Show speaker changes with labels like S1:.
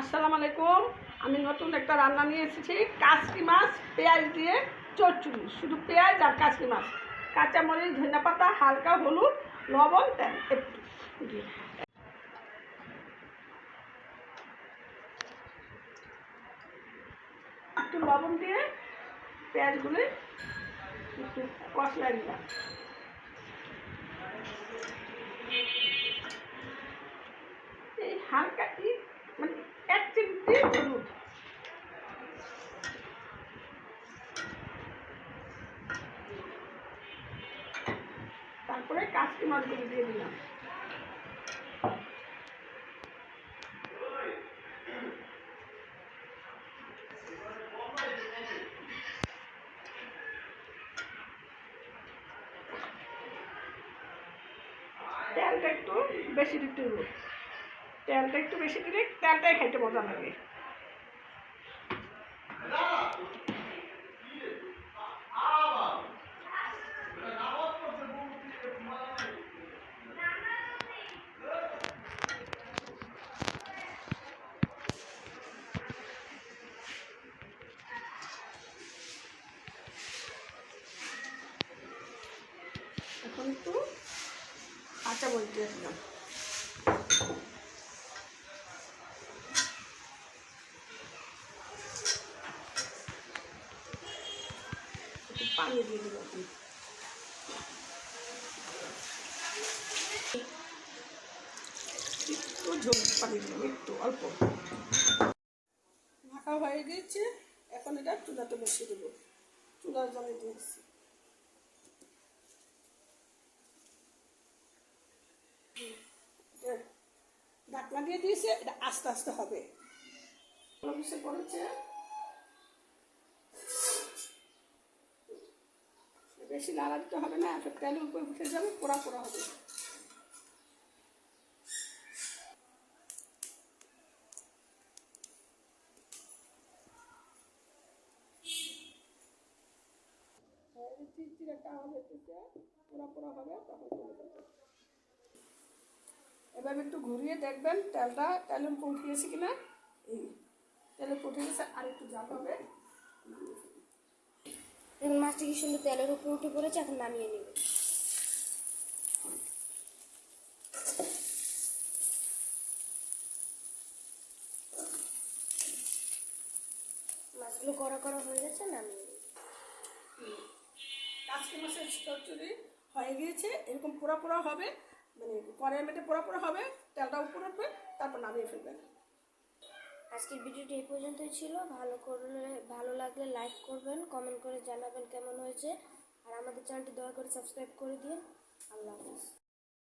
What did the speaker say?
S1: আসসালামু আলাইকুম। আমি নতুন একটা রান্না নিয়ে এসেছি। কাশকি মাছ, পেঁয়াজ দিয়ে চচ্চড়ি। শুধু পেঁয়াজ আর কাশকি মাছ। কাঁচামরিচ ধনে পাতা হালকা হলুদ, লবণ, তেল একটু। একটু লবণ দিয়ে পেঁয়াজগুলি একটু কষলা দিলাম এই হালকা ই মানে এক চিমটি হলুদ কাশকি মাছগুলো দিয়ে দিলাম। তেলটা একটু বেশি দিতে হবে। তেলটা একটু বেশি দিলে তেলটাই খাইতে মজা লাগে। এখন একটু মরিচ দিয়ে দিলাম পানি দিয়ে একটু পানি একটু অল্প। মাখা হয়ে গিয়েছে এখন এটা চুলাতে বসিয়ে দেবো। চুলার জলে দিয়েছি ঢাকনা দিয়ে দিয়েছে, এটা আস্তে আস্তে হবে। বেশি লাড়া দিতে হবে না, একটা তেলের উপরে উঠে যাবে, পোড়া পোড়া হবে। চিরচির একটা আওয়াজ পোড়া পোড়া হবে তখন এভাবে একটু ঘুরিয়ে দেখবেন তেলটা। উপর উঠে গেছে কিনা? এই উপর উঠে গেছে আর একটু জাল হবে।
S2: মাছটা কি সুন্দর তেলের উপর উঠে পড়েছে এখন নামিয়ে নেবে। মাছগুলো কড়া কড়া হয়ে গেছে নামিয়ে নেবে।
S1: কাজকে মাছের চচ্চড়ি হয়ে গিয়েছে এরকম পোড়া পোড়া হবে। মানে কড়াইয়ের মেটে পোড়া পোড়া হবে, তেলটা উপরে উঠবে, তারপর নামিয়ে ফেলবেন
S2: আজকের ভিডিওটি এই পর্যন্তই ছিল। ভালো করলে, ভালো লাগলে লাইক করবেন কমেন্ট করে জানাবেন কেমন হয়েছে। আর আমাদের চ্যানেলটি দয়া করে সাবস্ক্রাইব করে দিন। আল্লাহ হাফিজ।